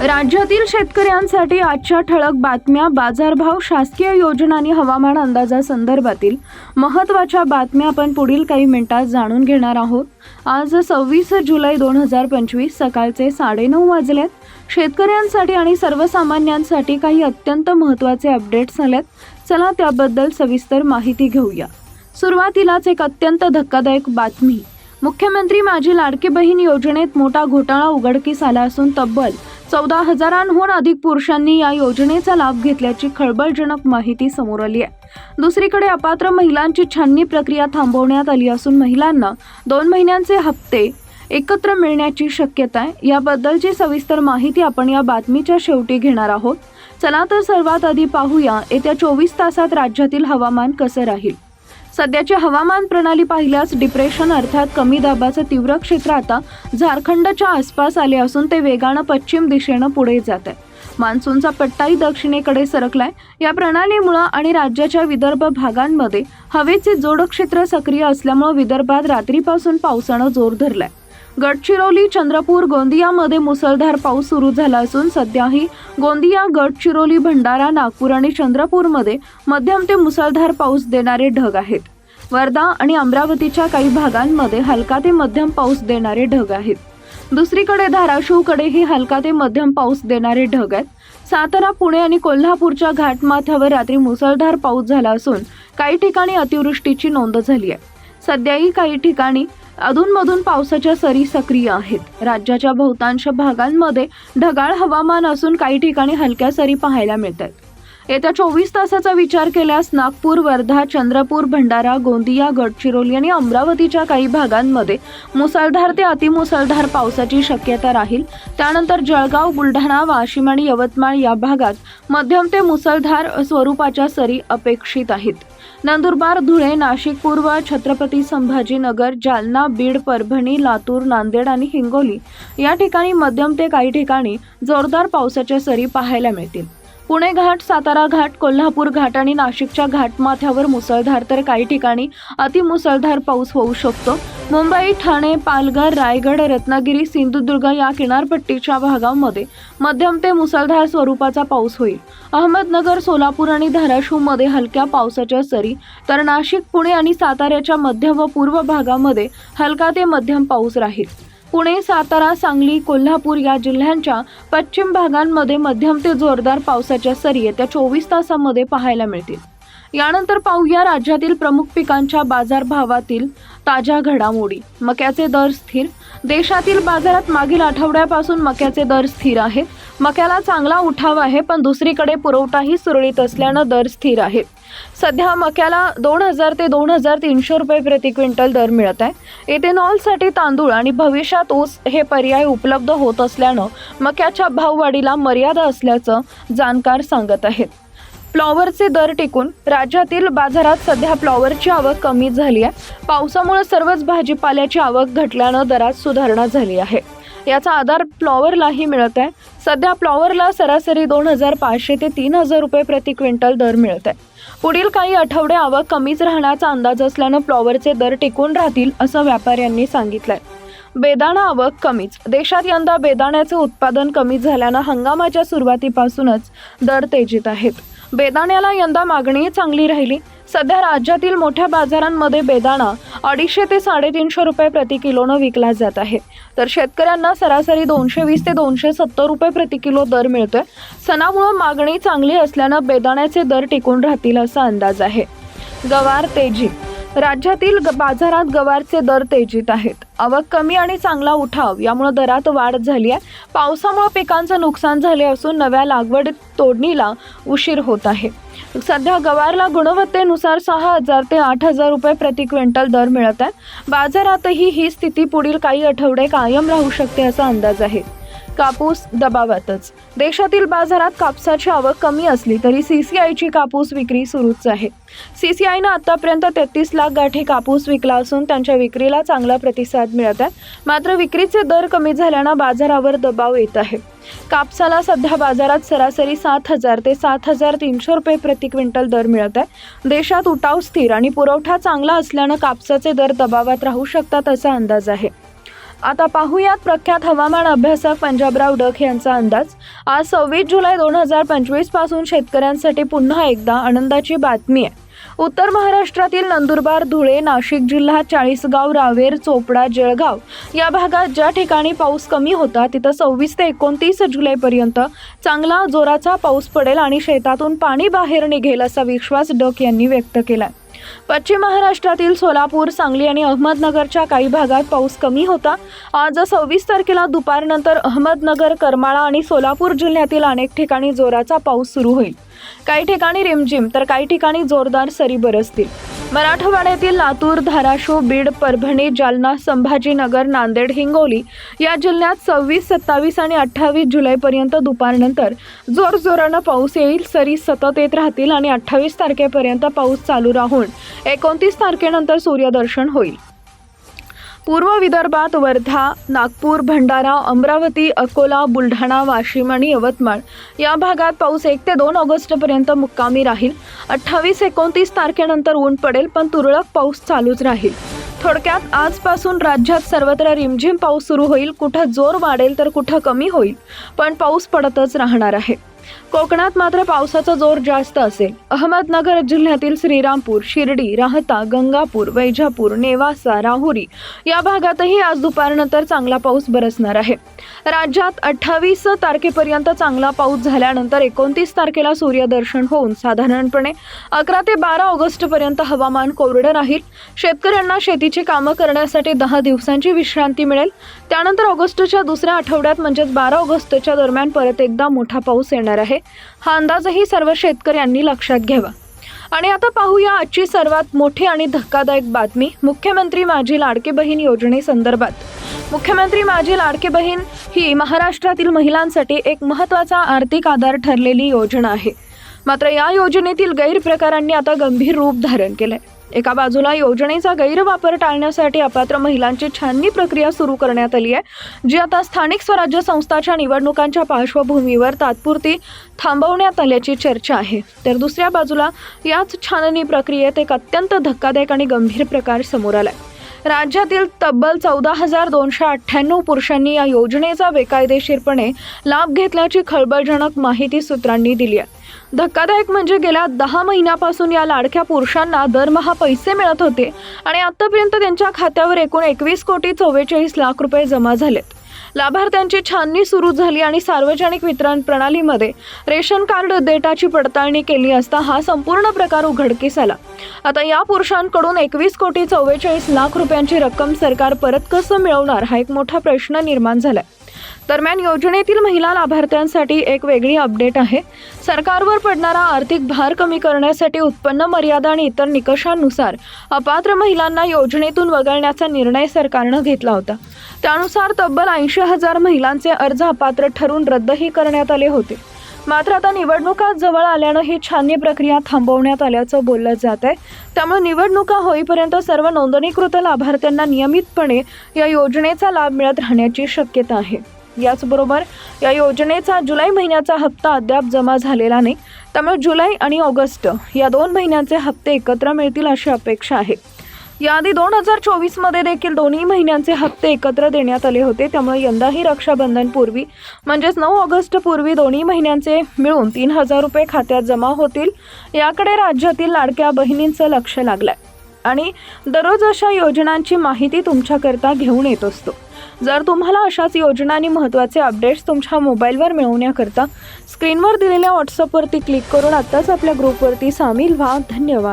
राज्यातील शेतकऱ्यांसाठी आजच्या ठळक बातम्या बाजारभाव शासकीय योजना आणि हवामान अंदाजासंदर्भातील महत्त्वाच्या बातम्या आपण पुढील काही मिनिटात जाणून घेणार आहोत. आज सव्वीस जुलै दोन हजार पंचवीस सकाळचे साडेनऊ वाजलेत. शेतकऱ्यांसाठी आणि सर्वसामान्यांसाठी काही अत्यंत महत्त्वाचे अपडेट्स आलेत. चला त्याबद्दल सविस्तर माहिती घेऊया. सुरुवातीलाच एक अत्यंत धक्कादायक बातमी. मुख्यमंत्री माझी लाडकी बहीण योजनेत मोठा घोटाळा उघडकीस आला असून तब्बल चौदा हजारांहून अधिक पुरुषांनी या योजनेचा लाभ घेतल्याची खळबळजनक माहिती समोर आली आहे. दुसरीकडे अपात्र महिलांची छाननी प्रक्रिया थांबवण्यात आली असून महिलांना दोन महिन्यांचे हप्ते एकत्र मिळण्याची शक्यता आहे. याबद्दलची सविस्तर माहिती आपण या बातमीच्या शेवटी घेणार आहोत. चला तर सर्वात आधी पाहूया येत्या चोवीस तासात राज्यातील हवामान कसं राहील? सध्याची हवामान प्रणाली पाहिल्यास डिप्रेशन अर्थात कमी दाबाचं तीव्र क्षेत्र आता झारखंडच्या आसपास आले असून ते वेगानं पश्चिम दिशेनं पुढे जात आहे. मान्सूनचा पट्टाही दक्षिणेकडे सरकलाय. या प्रणालीमुळं आणि राज्याच्या विदर्भ भागांमध्ये हवेचे जोड क्षेत्र सक्रिय असल्यामुळं विदर्भात रात्रीपासून पावसानं जोर धरलाय. गडचिरोली चंद्रपूर गोंदियामध्ये मुसळधार पाऊस सुरू झाला असून सध्याही गोंदिया गडचिरोली भंडारा नागपूर आणि चंद्रपूरमध्ये मध्यम ते मुसळधार पाऊस देणारे ढग आहेत. वर्धा आणि अमरावतीच्या काही भागांमध्ये हलका ते मध्यम पाऊस देणारे ढग आहेत. दुसरीकडे धाराशिवकडेही हलका ते मध्यम पाऊस देणारे ढग आहेत. सातारा पुणे आणि कोल्हापूरच्या घाटमाथ्यावर रात्री मुसळधार पाऊस झाला असून काही ठिकाणी अतिवृष्टीची नोंद झाली आहे. सध्याही काही ठिकाणी अधूनमधून पावसाच्या सरी सक्रिय आहेत. राज्याच्या बहुतांश भागांमध्ये ढगाळ हवामान असून काही ठिकाणी हलक्या सरी पाहायला मिळत आहेत येत्या चोवीस तासाचा विचार केल्यास नागपूर वर्धा चंद्रपूर भंडारा गोंदिया गडचिरोली आणि अमरावतीच्या काही भागांमध्ये मुसळधार ते अतिमुसळधार पावसाची शक्यता राहील. त्यानंतर जळगाव बुलढाणा वाशिम आणि यवतमाळ या भागात मध्यम ते मुसळधार स्वरूपाच्या सरी अपेक्षित आहेत. नंदुरबार धुळे नाशिक पूर्व छत्रपती संभाजीनगर जालना बीड परभणी लातूर नांदेड आणि हिंगोली या ठिकाणी मध्यम ते काही ठिकाणी जोरदार पावसाच्या सरी पाहायला मिळतील. पुणे घाट सातारा घाट कोल्हापूर घाट आणि नाशिकच्या घाटमाथ्यावर मुसळधार तर काही ठिकाणी अतिमुसळधार पाऊस होऊ शकतो. मुंबई ठाणे पालघर रायगड रत्नागिरी सिंधुदुर्ग या किनारपट्टीच्या भागांमध्ये मध्यम ते मुसळधार स्वरूपाचा पाऊस होईल. अहमदनगर सोलापूर आणि धाराशिवमध्ये हलक्या पावसाच्या सरी तर नाशिक पुणे आणि साताऱ्याच्या मध्य व पूर्व भागामध्ये हलका ते मध्यम पाऊस राहील. पुणे सातारा सांगली कोल्हापूर या जिल्ह्यांच्या पश्चिम भागांमध्ये मध्यम ते जोरदार पावसाच्या सरी येत्या चोवीस तासांमध्ये पाहायला मिळतील. यानंतर पाहूया राज्यातील प्रमुख पिकांच्या बाजारभावातील ताज्या घडामोडी. मक्याचे दर स्थिर. देशातील बाजारात मागील आठवड्यापासून मक्याचे दर स्थिर आहेत मक्याला चांगला उठाव आहे पण दुसरीकडे पुरवठाही सुरळीत असल्यानं दर स्थिर आहे. सध्या मक्याला दोन हजार ते दोन हजार तीनशे रुपये प्रति क्विंटल दर मिळत आहे. इथेनॉलसाठी तांदूळ आणि भविष्यात ऊस हे पर्याय उपलब्ध होत असल्यानं मक्याच्या भाववाढीला मर्यादा असल्याचं जाणकार सांगत आहेत. फ्लॉवरचे दर टिकून राज्यातील बाजारात सध्या फ्लॉवरची आवक कमी झाली आहे. पावसामुळे सर्वच भाजीपाल्याची आवक घटल्यानं दरात सुधारणा झाली आहे. याचा आधार फ्लॉवरलाही मिळत आहे. सध्या फ्लॉवरला सरासरी दोन हजार पाचशे ते तीन हजार रुपये प्रति क्विंटल दर मिळत आहे. पुढील काही आठवडे आवक कमीच राहण्याचा अंदाज असल्यानं फ्लॉवरचे दर टिकून राहतील असं व्यापाऱ्यांनी सांगितलंय. बेदाणा आवक कमीच. देशात यंदा बेदाण्याचे उत्पादन कमी झाल्यानं हंगामाच्या सुरुवातीपासूनच दर तेजीत आहेत. बेदाण्याला यंदा मागणी चांगली राहिली. सध्या राज्यातील मोठ्या बाजारांमध्ये बेदाणा अडीचशे ते साडेतीनशे रुपये प्रति किलोनं विकला जात आहे. तर शेतकऱ्यांना सरासरी दोनशे वीस ते दोनशे सत्तर रुपये प्रति किलो दर मिळतोय. सणामुळं मागणी चांगली असल्यानं बेदाण्याचे दर टिकून राहतील असा अंदाज आहे. गवार तेजी राज्यातील ग- बाजारात गवारचे दर तेजीत आहेत. आवक कमी आणि चांगला उठाव यामुळे दरात वाढ झाली आहे. पावसामुळे पिकांचं नुकसान झाले असून नव्या लागवड तोडणीला उशीर होत आहे. सध्या गवारला गुणवत्तेनुसार सहा हजार ते आठ हजार रुपये प्रति क्विंटल दर मिळत आहे. बाजारातही ही स्थिती पुढील काही आठवडे कायम राहू शकते असा अंदाज आहे. कापूस दबावातच. देशातील बाजारात कापसाची आवक कमी असली तरी सी सी आयची कापूस विक्री सुरूच आहे. सी सी आयनं आतापर्यंत तेहतीस लाख गाठी कापूस विकला असून त्यांच्या विक्रीला चांगला प्रतिसाद मिळत आहे. मात्र विक्रीचे दर कमी झाल्यानं बाजारावर दबाव येत आहे. कापसाला सध्या बाजारात सरासरी सात हजार ते सात हजार तीनशे रुपये प्रति क्विंटल दर मिळत आहे. देशात उठाव स्थिर आणि पुरवठा चांगला असल्यानं कापसाचे दर दबावात राहू शकतात असा अंदाज आहे. आता पाहूयात प्रख्यात हवामान अभ्यासक पंजाबराव डक यांचा अंदाज. आज सव्वीस जुलै दोन हजार पंचवीसपासून शेतकऱ्यांसाठी पुन्हा एकदा आनंदाची बातमी आहे. उत्तर महाराष्ट्रातील नंदुरबार धुळे नाशिक जिल्हा चाळीसगाव रावेर चोपडा जळगाव या भागात ज्या ठिकाणी पाऊस कमी होता तिथं सव्वीस ते एकोणतीस जुलैपर्यंत चांगला जोराचा पाऊस पडेल आणि शेतातून पाणी बाहेर निघेल असा विश्वास डक यांनी व्यक्त केला पश्चिम महाराष्ट्रातील सोलापूर सांगली आणि अहमदनगरच्या काही भागात पाऊस कमी होता. आज सव्वीस तारखेला दुपारनंतर अहमदनगर करमाळा आणि सोलापूर जिल्ह्यातील अनेक ठिकाणी जोराचा पाऊस सुरू होईल. काही ठिकाणी रिमझिम तर काही ठिकाणी जोरदार सरी बरसतील. मराठवाड्यातील लातूर धाराशिव बीड परभणी जालना संभाजीनगर नांदेड हिंगोली या जिल्ह्यात सव्वीस सत्तावीस आणि अठ्ठावीस जुलैपर्यंत दुपारनंतर जोरजोरानं पाऊस येईल सरी सतत येत राहतील आणि अठ्ठावीस तारखेपर्यंत पाऊस चालू राहून एकोणतीस तारखेनंतर सूर्यदर्शन होईल. पूर्व विदर्भात वर्धा नागपूर भंडारा अमरावती अकोला बुलढाणा वाशिम आणि यवतमाळ या भागात पाऊस एक ते दोन ऑगस्टपर्यंत मुक्कामी राहील. अठ्ठावीस एकोणतीस तारखेनंतर ऊन पडेल पण तुरळक पाऊस चालूच राहील. थोडक्यात आजपासून राज्यात सर्वत्र रिमझिम पाऊस सुरू होईल. कुठं जोर वाढेल तर कुठं कमी होईल पण पाऊस पडतच राहणार आहे. कोकणात मात्र पावसाचा जोर जास्त असेल. अहमदनगर जिल्ह्यातील श्रीरामपूर शिर्डी राहता गंगापूर वैजापूर नेवासा राहुरी या भागातही आज दुपारनंतर चांगला पाऊस बरसणार आहे. राज्यात अठ्ठावीस तारखेपर्यंत चांगला पाऊस झाल्यानंतर एकोणतीस तारखेला सूर्यदर्शन होऊन साधारणपणे अकरा ते बारा ऑगस्टपर्यंत हवामान कोरडं राहील. शेतकऱ्यांना शेतीची कामं करण्यासाठी दहा दिवसांची विश्रांती मिळेल. त्यानंतर ऑगस्टच्या दुसऱ्या आठवड्यात म्हणजेच बारा ऑगस्टच्या दरम्यान परत एकदा मोठा पाऊस येणार आहे. हा अंदाजही सर्व शेतकऱ्यांनी लक्षात घ्यावा. आणि आता पाहूया आजची सर्वात मोठी आणि धक्कादायक बातमी. मुख्यमंत्री माझी लाडके बहीण योजनेसंदर्भात. मुख्यमंत्री माझी लाडके बहीण ही महाराष्ट्रातील महिलांसाठी एक महत्त्वाचा आर्थिक आधार ठरलेली योजना आहे. मात्र या योजनेतील गैरप्रकारांनी आता गंभीर रूप धारण केलंय. एका बाजूला योजनेचा गैरवापर टाळण्यासाठी अपात्र महिलांची छाननी प्रक्रिया सुरू करण्यात आली आहे जी आता स्थानिक स्वराज्य संस्थाच्या निवडणुकांच्या पार्श्वभूमीवर तात्पुरती थांबवण्यात आल्याची चर्चा आहे. तर दुसऱ्या बाजूला याच छाननी प्रक्रियेत एक अत्यंत धक्कादायक आणि गंभीर प्रकार समोर आलाय. राज्यातील तब्बल चौदा हजार दोनशे अठ्ठ्याण्णव पुरुषांनी या योजनेचा बेकायदेशीरपणे लाभ घेतल्याची खळबळजनक माहिती सूत्रांनी दिली आहे. धक्कादायक म्हणजे गेल्या दहा महिन्यापासून या लाडक्या पुरुषांना दरमहा पैसे मिळत होते आणि आतापर्यंत त्यांच्या खात्यावर एकूण एकवीस कोटी चव्वेचाळीस लाख रुपये जमा झालेत. लाभार्थ्यांची छाननी सुरू झाली आणि सार्वजनिक वितरण प्रणालीमध्ये रेशन कार्ड डेटाची पडताळणी केली असता हा संपूर्ण प्रकार उघडकीस आला. आता या पुरुषांकडून एकवीस कोटी चव्वेचाळीस लाख रुपयांची रक्कम सरकार परत कसं मिळवणार हा एक मोठा प्रश्न निर्माण झालाय. दरम्यान योजनेतील महिला लाभार्थ्यांसाठी एक वेगळी अपडेट आहे. सरकारवर पडणारा आर्थिक भार कमी करण्यासाठी उत्पन्न मर्यादा आणि इतर निकषांनुसार अपात्र महिलांना योजनेतून वगळण्याचा निर्णय सरकारनं घेतला होता. त्यानुसार तब्बल ऐंशी हजार महिलांचे अर्ज अपात्र ठरून रद्दही करण्यात आले होते. मात्र आता निवडणुका जवळ आल्यानं ही छाननी प्रक्रिया थांबवण्यात आल्याचं बोललं जात आहे. त्यामुळे निवडणुका होईपर्यंत सर्व नोंदणीकृत लाभार्थ्यांना नियमितपणे या योजनेचा लाभ मिळत राहण्याची शक्यता आहे. याचबरोबर या योजनेचा जुलै महिन्याचा हप्ता अद्याप जमा झालेला नाही. त्यामुळे जुलै आणि ऑगस्ट या दोन महिन्यांचे हप्ते एकत्र मिळतील अशी अपेक्षा आहे. याआधी दोन हजार चोवीसमध्ये देखील दोन्ही महिन्यांचे हप्ते एकत्र देण्यात आले होते. त्यामुळे यंदाही रक्षाबंधनपूर्वी म्हणजेच नऊ ऑगस्ट पूर्वी दोन्ही महिन्यांचे मिळून तीन हजार रुपये खात्यात जमा होतील. याकडे राज्यातील लाडक्या बहिणींचं लक्ष लागलंय. आणि दररोज अशा योजनांची माहिती तुमच्याकरता घेऊन येत असतो. जर तुम्हाला अशाच योजना आणि महत्त्वाचे अपडेट्स तुमच्या मोबाईलवर मिळवण्याकरता स्क्रीनवर दिलेल्या व्हॉट्सअपवरती क्लिक करून आत्ताच आपल्या ग्रुपवरती सामील व्हा. धन्यवाद.